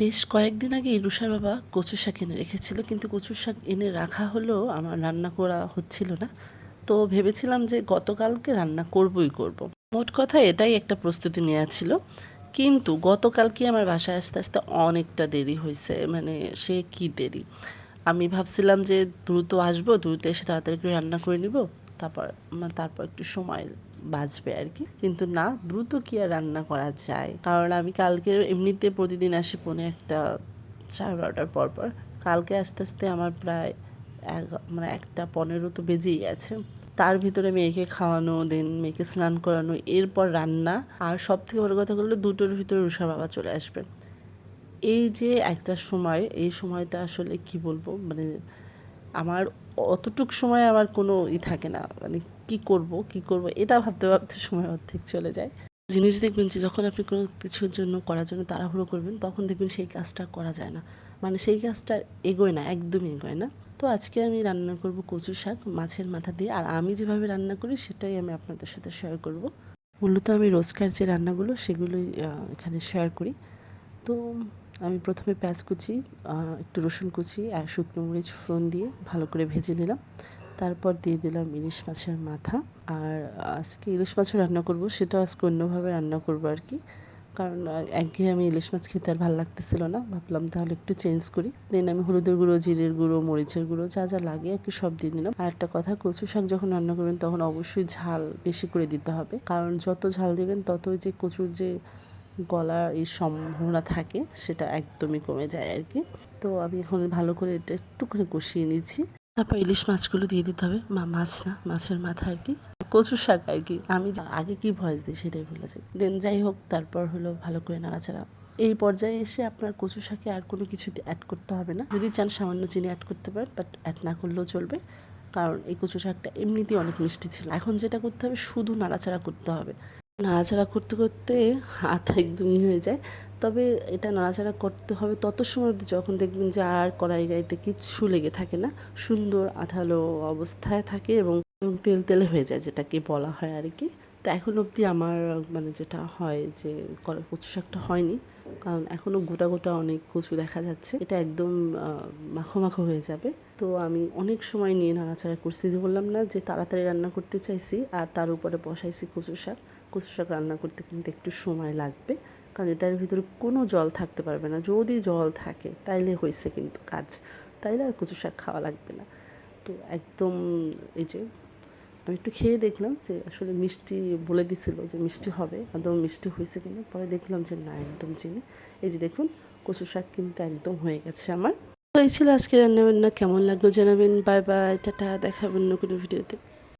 বেশ কয়েকদিন আগে ইরুষার বাবা কচু শাক এনে রেখেছিল, কিন্তু কচু শাক এনে রাখা হলেও আমার রান্না করা হচ্ছিল না। তো ভেবেছিলাম যে গতকালকে রান্না করবই করব। মোট কথা এটাই একটা প্রস্তুতি নেওয়া ছিল, কিন্তু গতকালকে আমার বাসায় আসতে আসতে অনেকটা দেরি হয়েছে মানে সে কি দেরি? আমি ভাবছিলাম যে দ্রুত আসব, দ্রুত এসে তাড়াতাড়ি করে রান্না করে নিব। তারপর মানে তারপর একটু সময় বাঁচবে আর কি। কিন্তু না, দ্রুত কি আর রান্না করা যায়? কারণ আমি কালকে এমনিতে প্রতিদিন আসি পৌনে একটা সাড়ে বারোটার পর পর। কালকে আস্তে আস্তে আমার প্রায় এক মানে একটা পনেরো তো বেজেই গেছে। তার ভিতরে মেয়েকে খাওয়ানো, দেন মেয়েকে স্নান করানো, এরপর রান্না। আর সব থেকে বড় কথা হলো দুটোর ভিতরে রুষা বাবা চলে আসবে এই যে একটা সময়, এই সময়টা আসলে কি বলব? মানে আমার অতটুক সময় আমার কোনো ই থাকে না। মানে কি করব কি করব, এটা ভাবতে ভাবতে সময় অর্ধেক চলে যায়। জিনিস দেখবেন যে যখন আপনি কোনো কিছুর জন্য করার জন্য তাড়াহুড়ো করবেন, তখন দেখবেন সেই কাজটা করা যায় না। মানে সেই কাজটা এগোয় না, একদমই এগোয় না। তো আজকে আমি রান্না করব কচু শাক, মাছের মাথা দিয়ে। আর আমি যেভাবে রান্না করি, সেটাই আমি আপনাদের সাথে শেয়ার করব। মূলত আমি রোজকার যে রান্নাগুলো, সেগুলোই এখানে শেয়ার করি। তো আমি প্রথমে পেঁয়াজ কুচি একটু রসুন কুচি আর শুকনো মরিচ ফোড়ন দিয়ে ভালো করে ভেজে নিলাম। তারপর দিয়ে দিলাম ইলিশ মাছের মাথা। আর আজকে ইলিশ মাছও রান্না করব সেটা আজকে অন্যভাবে রান্না করব আর কি। কারণ আহ, একঘেয়ে আমি ইলিশ মাছ খেতে আর ভালো লাগতেছিল না। ভাবলাম তাহলে একটু চেঞ্জ করি। দেন আমি হলুদের গুঁড়ো জিরের গুঁড়ো মরিচের গুঁড়ো যা যা লাগে আর কি সব দিয়ে দিলাম। আর একটা কথা কচু শাক যখন রান্না করবেন তখন অবশ্যই ঝাল বেশি করে দিতে হবে। কারণ যত ঝাল দিবেন ততই যে কচুর যে গলার এই সম্ভাবনা থাকে, সেটা একদমই কমে যায় আর কি। তো আমি এখন ভালো করে এটা একটু করে কষিয়ে নিচ্ছি। তারপর ইলিশ মাছগুলো দিয়ে দিতে হবে, মা মাছ না, মাছের মাথা আর কি। কচু শাক আর কি, আমি আগে কি ভয়েস দিই সেটাই ভুলে যাই। দেন যাই হোক, তারপর হলো ভালো করে নাড়াচাড়া। এই পর্যায়ে এসে আপনার কচু শাকে আর কোনো কিছু অ্যাড করতে হবে না। যদি চান সামান্য চিনি অ্যাড করতে পারেন বাট অ্যাড না করলেও চলবে। কারণ এই কচু শাকটা এমনিতেই অনেক মিষ্টি ছিল। এখন যেটা করতে হবে, শুধু নাড়াচাড়া করতে হবে। নাড়াচাড়া করতে করতে হাত একদমই হয়ে যায়। তবে এটা নাড়াচাড়া করতে হবে তত সময় যখন দেখবেন যে আর কড়াই গাড়িতে কিচ্ছু লেগে থাকে না। সুন্দর আঠালো অবস্থায় থাকে এবং তেল তেলে হয়ে যায় যেটাকে বলা হয় আর কি। তো এখন অবধি আমার মানে যেটা হয় যে কচু শাকটা হয়নি। কারণ এখনও গোটা গোটা অনেক কচু দেখা যাচ্ছে। এটা একদম মাখো মাখো হয়ে যাবে। তো আমি অনেক সময় নিয়ে নাড়াচাড়া করছি। যে বললাম না যে তাড়াতাড়ি রান্না করতে চাইছি আর তার উপরে বসাইছি কচু শাক। কচু শাক রান্না করতে কিন্তু একটু সময় লাগবে, কারণ এটার ভিতরে কোনো জল থাকতে পারবে না। যদি জল থাকে, তাইলে হয়েছে কিন্তু কাজ। তাইলে আর কচু শাক খাওয়া লাগবে না। তো একদম এই যে, আমি একটু খেয়ে দেখলাম যে আসলে মিষ্টি বলে দিছিল যে মিষ্টি হবে একদম মিষ্টি হয়েছে কিনা। পরে দেখলাম যে না, একদম চিনি। এই যে দেখুন, কচু শাক কিন্তু একদম হয়ে গেছে আমার। তো এই ছিল আজকে রান্নাবান্না। কেমন লাগল জানাবেন। বাই বাই, টাটা দেখাবেন অন্য কোনো ভিডিওতে।